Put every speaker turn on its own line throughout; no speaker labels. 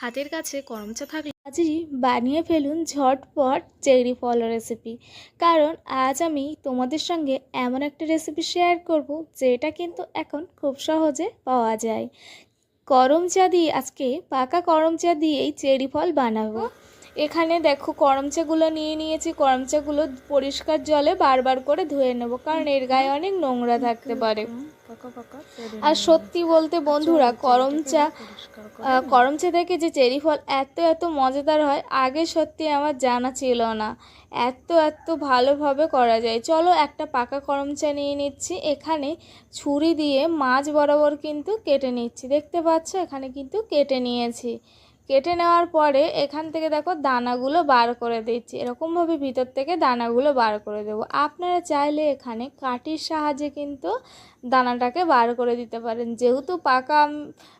হাতের কাছে করমচা থাকলে আজই বানিয়ে ফেলুন ঝটপট চেরি ফল রেসিপি কারণ আজ আমি তোমাদের সঙ্গে এমন একটা রেসিপি শেয়ার করব, যেটা কিন্তু এখন খুব সহজে পাওয়া যায়। করম চা দিয়ে, আজকে পাকা করম চা দিয়েই চেরি ফল বানাবো। এখানে দেখো করমচাগুলো নিয়ে নিয়েছি। করমচাগুলো পরিষ্কার জলে বারবার করে ধুয়ে নেব, কারণ এর গায়ে অনেক নোংরা থাকতে পারে। আর সত্যি বলতে বন্ধুরা করম চা করম চা থেকে যে চেরি ফল এত এত মজাদার হয় আগে সত্যি আমার জানা ছিল না। এত এত ভালোভাবে করা যায়। চলো একটা পাকা করম চা নিয়ে নিচ্ছি। এখানে ছুরি দিয়ে মাছ বরাবর কিন্তু কেটে নিচ্ছি। দেখতে পাচ্ছ? এখানে কিন্তু কেটে নিয়েছি। কেটে নেওয়ার পরে এখান থেকে দেখো দানাগুলো বার করে দিচ্ছি। এরকমভাবে ভিতর থেকে দানাগুলো বার করে দেবো। আপনারা চাইলে এখানে কাঠির সাহায্যে কিন্তু দানাটাকে বার করে দিতে পারেন। যেহেতু পাকা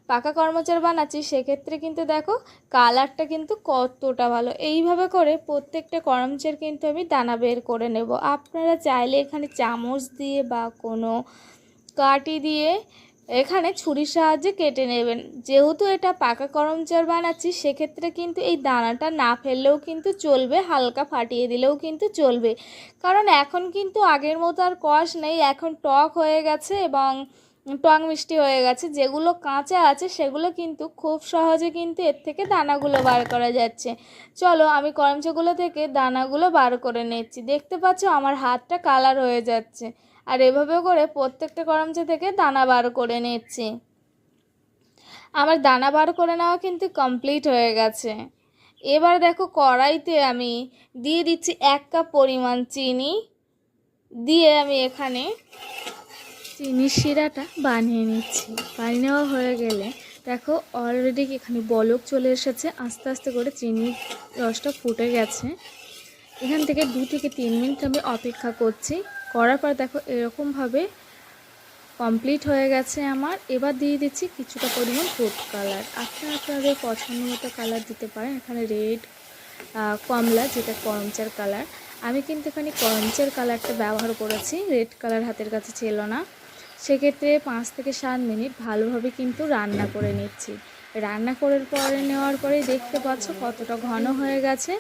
পাকা কর্মচার বানাচ্ছি, সেক্ষেত্রে কিন্তু দেখো কালারটা কিন্তু কতটা ভালো। এইভাবে করে প্রত্যেকটা করমচার কিন্তু আমি দানা বের করে নেব। আপনারা চাইলে এখানে চামচ দিয়ে বা কোনো কাঠি দিয়ে এখানে ছুরির সাহায্যে কেটে নেবেন। যেহেতু এটা পাকা করমচার বানাচ্ছি, সেক্ষেত্রে কিন্তু এই দানাটা না ফেললেও কিন্তু চলবে, হালকা ফাটিয়ে দিলেও কিন্তু চলবে। কারণ এখন কিন্তু আগের মতো আর কষ নেই, এখন টক হয়ে গেছে এবং টক মিষ্টি হয়ে গেছে। যেগুলো কাঁচা আছে, সেগুলো কিন্তু খুব সহজে কিন্তু এর থেকে দানাগুলো বার করা যাচ্ছে। চলো, আমি করমচাগুলো থেকে দানাগুলো বার করে নিচ্ছি। দেখতে পাচ্ছ, আমার হাতটা কালার হয়ে যাচ্ছে। আর এভাবে করে প্রত্যেকটা করমচা থেকে দানা বার করে নিচ্ছি। আমার দানা বার করে নেওয়া কিন্তু কমপ্লিট হয়ে গেছে। এবার দেখো কড়াইতে আমি দিয়ে দিচ্ছি এক কাপ পরিমাণ চিনি। দিয়ে আমি এখানে চিনির শিরাটা বানিয়ে নিচ্ছি। বানিয়ে নেওয়া হয়ে গেলে দেখো অলরেডি এখানে বলক চলে এসেছে। আস্তে আস্তে করে চিনির রসটা ফুটে গেছে। এখান থেকে দু থেকে তিন মিনিট আমি অপেক্ষা করছি। করার পর দেখো এরকমভাবে কমপ্লিট হয়ে গেছে আমার। এবার দিয়ে দিচ্ছি কিছুটা পরিমাণ ফুড কালার আপনারা আপনাদের পছন্দ মতো কালার দিতে পারেন। এখানে রেড কমলা, যেটা করমচার কালার আমি কিন্তু এখানে করমচার কালারটা ব্যবহার করেছি। রেড কালার হাতের কাছে ছিল না। সেক্ষেত্রে পাঁচ থেকে সাত মিনিট ভালোভাবে কিন্তু রান্না করে নিচ্ছি। রান্না করার পরে নেওয়ার পরে দেখতে পাচ্ছ কতটা ঘন হয়ে গেছে।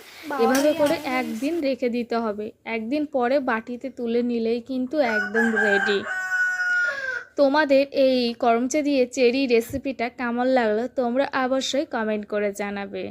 এভাবে করে একদিন রেখে দিতে হবে। একদিন পরে বাটিতে তুলে নিলেই কিন্তু একদম রেডি তোমাদের এই করমচা দিয়ে চেরি রেসিপিটা কেমন লাগল তোমরা অবশ্যই কমেন্ট করে জানাবে।